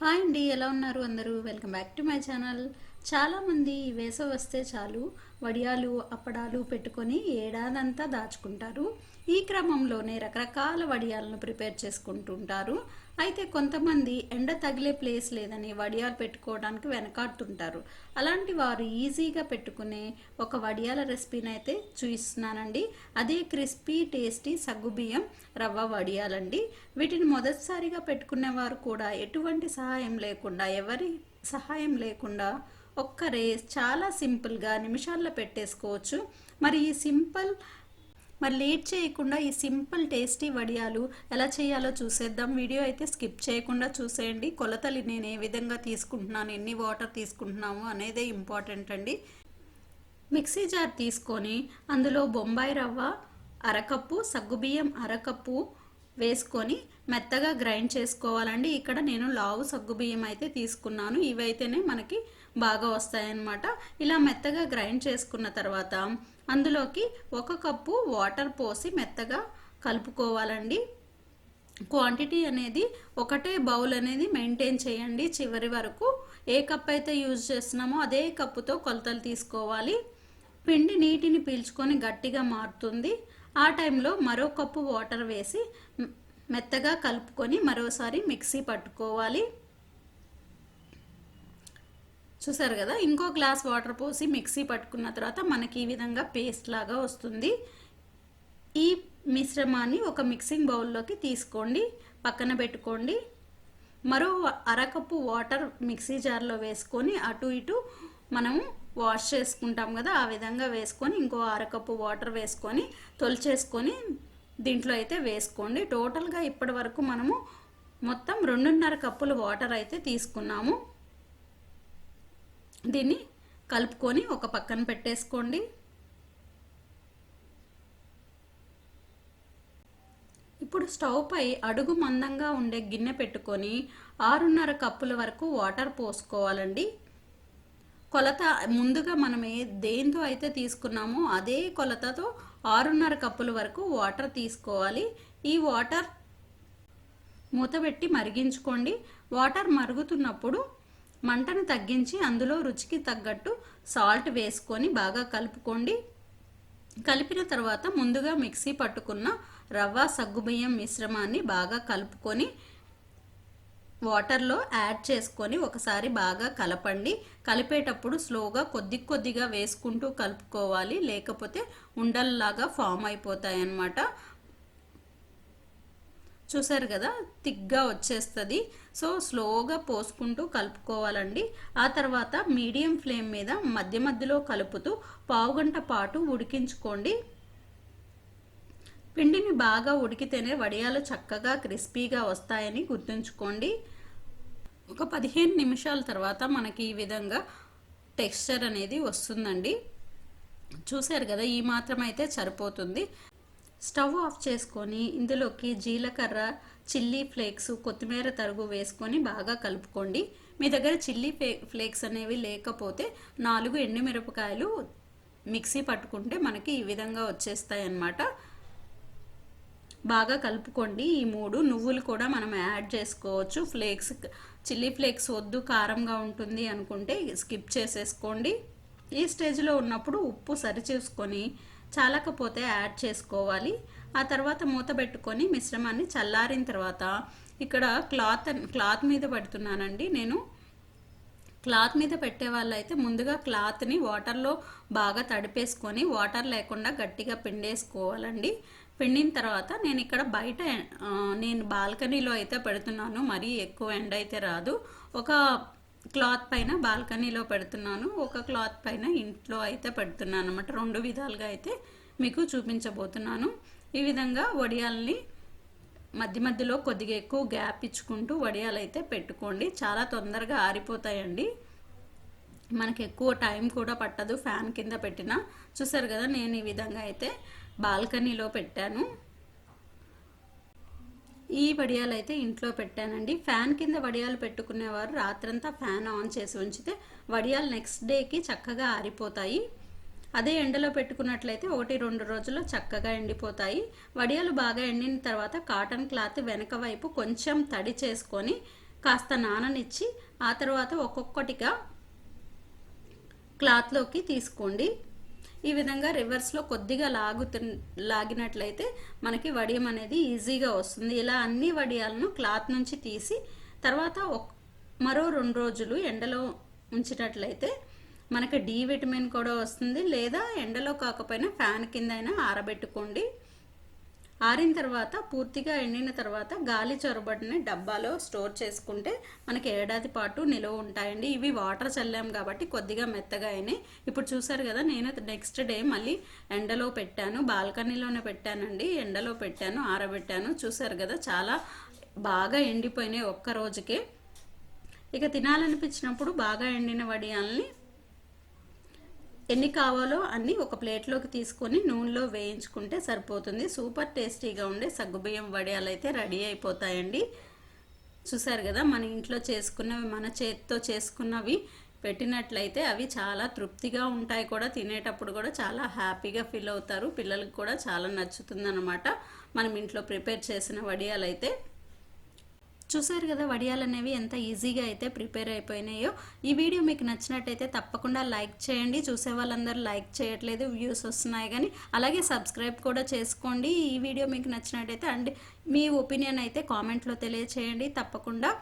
Hi అండి ఎలా ఉన్నారు అందరూ? Welcome back to my channel. చాలామంది వేసవి వస్తే చాలు వడియాలు అప్పడాలు పెట్టుకొని ఏడాదంతా దాచుకుంటారు. ఈ క్రమంలోనే రకరకాల వడియాలను ప్రిపేర్ చేసుకుంటుంటారు. అయితే కొంతమంది ఎండ తగిలే ప్లేస్ లేదని వడియాలు పెట్టుకోవడానికి వెనకాడుతుంటారు. అలాంటి వారు ఈజీగా పెట్టుకునే ఒక వడియాల రెసిపీని అయితే చూపిస్తున్నానండి అదే క్రిస్పీ టేస్టీ సగ్గుబియ్యం రవ్వ వడియాలండి. వీటిని మొదటిసారిగా పెట్టుకునే వారు కూడా ఎటువంటి సహాయం లేకుండా ఎవరి సహాయం లేకుండా ఒక్కరే చాలా సింపుల్గా నిమిషాల్లో పెట్టేసుకోవచ్చు. మరి ఈ సింపుల్ మరి లేట్ చేయకుండా ఈ సింపుల్ టేస్టీ వడియాలు ఎలా చేయాలో చూసేద్దాం. వీడియో అయితే స్కిప్ చేయకుండా చూసేయండి. కొలతలు నేను ఏ విధంగా తీసుకుంటున్నాను ఎన్ని వాటర్ తీసుకుంటున్నాము అనేదే ఇంపార్టెంట్ అండి. మిక్సీ జార్ తీసుకొని అందులో బొంబాయి రవ్వ అరకప్పు సగ్గుబియ్యం అరకప్పు వేసుకొని మెత్తగా గ్రైండ్ చేసుకోవాలండి. ఇక్కడ నేను లావు సగ్గుబియ్యం అయితే తీసుకున్నాను. ఇవైతేనే మనకి బాగా వస్తాయన్నమాట. ఇలా మెత్తగా గ్రైండ్ చేసుకున్న తర్వాత అందులోకి ఒక కప్పు వాటర్ పోసి మెత్తగా కలుపుకోవాలండి. క్వాంటిటీ అనేది ఒకటే బౌల్ అనేది మెయింటైన్ చేయండి. చివరి వరకు ఏ కప్ అయితే యూజ్ చేస్తున్నామో అదే కప్పుతో కొలతలు తీసుకోవాలి. పిండి నీటిని పీల్చుకొని గట్టిగా మారుతుంది. ఆ టైంలో మరో కప్పు వాటర్ వేసి మెత్తగా కలుపుకొని మరోసారి మిక్సీ పట్టుకోవాలి. చూసారు కదా? ఇంకో గ్లాస్ వాటర్ పోసి మిక్సీ పట్టుకున్న తర్వాత మనకి ఈ విధంగా పేస్ట్ లాగా వస్తుంది. ఈ మిశ్రమాన్ని ఒక మిక్సింగ్ బౌల్లోకి తీసుకోండి పక్కన పెట్టుకోండి. మరో అరకప్పు వాటర్ మిక్సీ జార్లో వేసుకొని అటు ఇటు మనము వాష్ చేసుకుంటాం కదా ఆ విధంగా వేసుకొని ఇంకో అరకప్పు వాటర్ వేసుకొని తొలిచేసుకొని దీంట్లో అయితే వేసుకోండి. టోటల్గా ఇప్పటి వరకు మనము మొత్తం రెండున్నర కప్పులు వాటర్ అయితే తీసుకున్నాము. దీన్ని కలుపుకొని ఒక పక్కన పెట్టేసుకోండి. ఇప్పుడు స్టవ్ పై అడుగు మందంగా ఉండే గిన్నె పెట్టుకొని ఆరున్నర కప్పుల వరకు వాటర్ పోసుకోవాలండి. కొలత ముందుగా మనం ఏ దేంతో అయితే తీసుకున్నామో అదే కొలతతో ఆరున్నర కప్పుల వరకు వాటర్ తీసుకోవాలి. ఈ వాటర్ మూతబెట్టి మరిగించుకోండి. వాటర్ మరుగుతున్నప్పుడు మంటను తగ్గించి అందులో రుచికి తగ్గట్టు సాల్ట్ వేసుకొని బాగా కలుపుకోండి. కలిపిన తర్వాత ముందుగా మిక్సీ పట్టుకున్న రవ్వ సగ్గుబియ్యం మిశ్రమాన్ని బాగా కలుపుకొని వాటర్లో యాడ్ చేసుకొని ఒకసారి బాగా కలపండి. కలిపేటప్పుడు స్లోగా కొద్ది కొద్దిగా వేసుకుంటూ కలుపుకోవాలి. లేకపోతే ఉండల్లాగా ఫామ్ అయిపోతాయి అన్నమాట చూసారు కదా? తిగ్గా వచ్చేస్తుంది. సో స్లోగా పోసుకుంటూ కలుపుకోవాలండి. ఆ తర్వాత మీడియం ఫ్లేమ్ మీద మధ్య మధ్యలో కలుపుతూ పావుగంట పాటు ఉడికించుకోండి. పిండిని బాగా ఉడికితేనే వడియాలు చక్కగా క్రిస్పీగా వస్తాయని గుర్తుంచుకోండి. ఒక పదిహేను నిమిషాల తర్వాత మనకి ఈ విధంగా టెక్స్చర్ అనేది వస్తుందండి. చూశారు కదా ఈ మాత్రం అయితే సరిపోతుంది. స్టవ్ ఆఫ్ చేసుకొని ఇందులోకి జీలకర్ర చిల్లీ ఫ్లేక్స్ కొత్తిమీర తరుగు వేసుకొని బాగా కలుపుకోండి. మీ దగ్గర చిల్లీ ఫ్లేక్స్ అనేవి లేకపోతే నాలుగు ఎండుమిరపకాయలు మిక్సీ పట్టుకుంటే మనకి ఈ విధంగా వచ్చేస్తాయి అన్నమాట బాగా కలుపుకోండి. ఈ మూడు నువ్వులు కూడా మనం యాడ్ చేసుకోవచ్చు. ఫ్లేక్స్ చిల్లీ ఫ్లేక్స్ వద్దు కారంగా ఉంటుంది అనుకుంటే స్కిప్ చేసేసుకోండి. ఈ స్టేజ్లో ఉన్నప్పుడు ఉప్పు సరిచూసుకొని చాలకపోతే యాడ్ చేసుకోవాలి. ఆ తర్వాత మూత పెట్టుకొని మిశ్రమాన్ని చల్లారిన తర్వాత ఇక్కడ క్లాత్ క్లాత్ మీద పెడుతున్నానండి నేను. క్లాత్ మీద పెట్టే వాళ్ళైతే ముందుగా క్లాత్ని వాటర్లో బాగా తడిపేసుకొని వాటర్ లేకుండా గట్టిగా పిండేసుకోవాలండి. పిండిన తర్వాత నేను ఇక్కడ బయట నేను బాల్కనీలో అయితే పెడుతున్నాను. మరీ ఎక్కువ ఎండ అయితే రాదు. ఒక క్లాత్ పైన బాల్కనీలో పెడుతున్నాను. ఒక క్లాత్ పైన ఇంట్లో అయితే పెడుతున్నాను అనమాట రెండు విధాలుగా అయితే మీకు చూపించబోతున్నాను. ఈ విధంగా వడియాల్ని మధ్య మధ్యలో కొద్దిగా ఎక్కువ గ్యాప్ ఇచ్చుకుంటూ వడియాలు అయితే పెట్టుకోండి. చాలా తొందరగా ఆరిపోతాయండి. మనకి ఎక్కువ టైం కూడా పట్టదు ఫ్యాన్ కింద పెట్టిన. చూసారు కదా నేను ఈ విధంగా అయితే బాల్కనీలో పెట్టాను. ఈ వడియాలు అయితే ఇంట్లో పెట్టానండి. ఫ్యాన్ కింద వడియాలు పెట్టుకునేవారు. రాత్రంతా ఫ్యాన్ ఆన్ చేసి ఉంచితే వడియాలు నెక్స్ట్ డేకి చక్కగా ఆరిపోతాయి. అదే ఎండలో పెట్టుకున్నట్లయితే ఒకటి రెండు రోజుల్లో చక్కగా ఎండిపోతాయి. వడియాలు బాగా ఎండిన తర్వాత కాటన్ క్లాత్ వెనక వైపు కొంచెం తడి చేసుకొని కాస్త నాననిచ్చి ఆ తర్వాత ఒక్కొక్కటిగా క్లాత్లోకి తీసుకోండి. ఈ విధంగా రివర్స్లో కొద్దిగా లాగుతు లాగినట్లయితే మనకి వడియం అనేది ఈజీగా వస్తుంది. ఇలా అన్ని వడియాలను క్లాత్ నుంచి తీసి తర్వాత ఒక్- మరో రెండు రోజులు ఎండలో ఉంచినట్లయితే మనకి డి విటమిన్ కూడా వస్తుంది. లేదా ఎండలో కాకపోయినా ఫ్యాన్ కింద అయినా ఆరబెట్టుకోండి. ఆరిన తర్వాత పూర్తిగా ఎండిన తర్వాత గాలి చొరబడిన డబ్బాలో స్టోర్ చేసుకుంటే మనకి ఏడాది పాటు నిలువ ఉంటాయండి. ఇవి వాటర్ చల్లాం కాబట్టి కొద్దిగా మెత్తగా అయినాయి. ఇప్పుడు చూసారు కదా నేను నెక్స్ట్ డే మళ్ళీ ఎండలో పెట్టాను. బాల్కనీలోనే పెట్టానండి. ఎండలో పెట్టాను ఆరబెట్టాను. చూసారు కదా చాలా బాగా ఎండిపోయినాయి ఒక్క రోజుకే. ఇక తినాలనిపించినప్పుడు బాగా ఎండిన వడియాల్ని ఎన్ని కావాలో అన్ని ఒక ప్లేట్లోకి తీసుకొని నూనెలో వేయించుకుంటే సరిపోతుంది. సూపర్ టేస్టీగా ఉండే సగ్గుబియ్యం వడియాలు అయితే రెడీ అయిపోతాయండి. చూసారు కదా మన ఇంట్లో చేసుకున్నవి మన చేతితో చేసుకున్నవి పెట్టినట్లయితే అవి చాలా తృప్తిగా ఉంటాయి కూడా. తినేటప్పుడు కూడా చాలా హ్యాపీగా ఫీల్ అవుతారు. పిల్లలకు కూడా చాలా నచ్చుతుందన్నమాట. మనం ఇంట్లో ప్రిపేర్ చేసిన వడియాలు అయితే చూసారు కదా వడియాలు అనేవి ఎంత ఈజీగా అయితే ప్రిపేర్ అయిపోయినాయో. ఈ వీడియో మీకు నచ్చినట్టయితే తప్పకుండా లైక్ చేయండి. చూసే వాళ్ళందరూ లైక్ చేయట్లేదు వ్యూస్ వస్తున్నాయి కానీ అలాగే సబ్స్క్రైబ్ కూడా చేసుకోండి. ఈ వీడియో మీకు నచ్చినట్టయితే అండ్ మీ ఒపీనియన్ అయితే కామెంట్లో తెలియచేయండి. తప్పకుండా